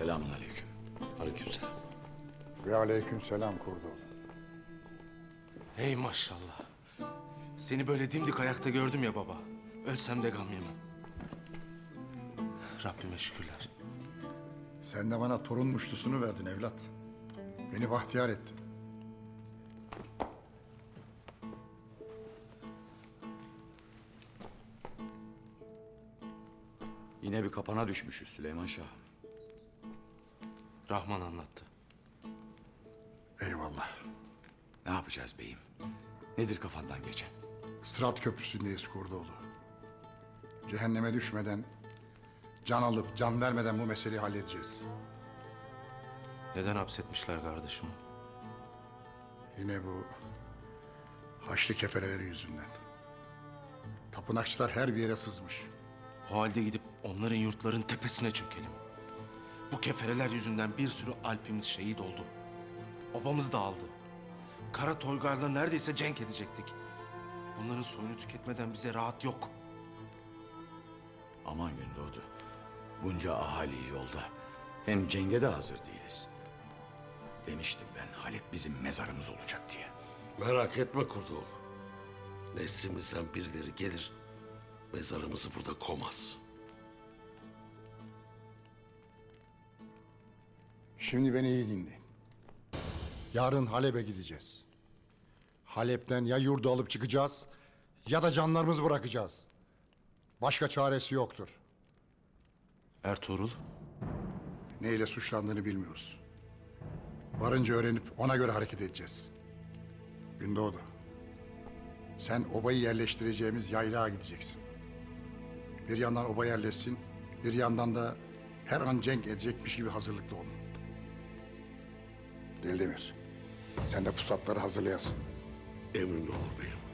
Selamun aleyküm. Aleykümselam. Ve aleyküm selam Kurdoğlu. Hey maşallah. Seni böyle dimdik ayakta gördüm ya baba. Ölsem de gam yemem. Rabbime şükürler. Sen de bana torun muştusunu verdin evlat. Beni bahtiyar ettin. Yine bir kapana düşmüşüz Süleyman Şah. Rahman anlattı. Eyvallah. Ne yapacağız beyim? Nedir kafandan geçen? Sırat köprüsündeyiz Kurdoğlu. Cehenneme düşmeden, can alıp can vermeden bu meseleyi halledeceğiz. Neden hapsetmişler kardeşimi? Yine bu haçlı kefereleri yüzünden. Tapınakçılar her bir yere sızmış. O halde gidip onların yurtların tepesine çökelim. Bu kefereler yüzünden bir sürü Alpimiz şehit oldu. Obamız dağıldı. Kara Toygar'la neredeyse cenk edecektik. Bunların soyunu tüketmeden bize rahat yok. Aman gün doğdu. Bunca ahali yolda. Hem cenge de hazır değiliz. Demiştim ben Halep bizim mezarımız olacak diye. Merak etme Kurdoğlu. Neslimizden birileri gelir, mezarımızı burada komaz. Şimdi beni iyi dinleyin. Yarın Halep'e gideceğiz. Halep'ten ya yurdu alıp çıkacağız ya da canlarımızı bırakacağız. Başka çaresi yoktur. Ertuğrul, Neyle suçlandığını bilmiyoruz. Varınca öğrenip ona göre hareket edeceğiz. Gündoğdu. Sen obayı yerleştireceğimiz yaylağa gideceksin. Bir yandan oba yerleşsin, bir yandan da her an cenk edecekmiş gibi hazırlıklı olun. Deldemir, sen de pusatları hazırlayasın. Emrin olur beyim.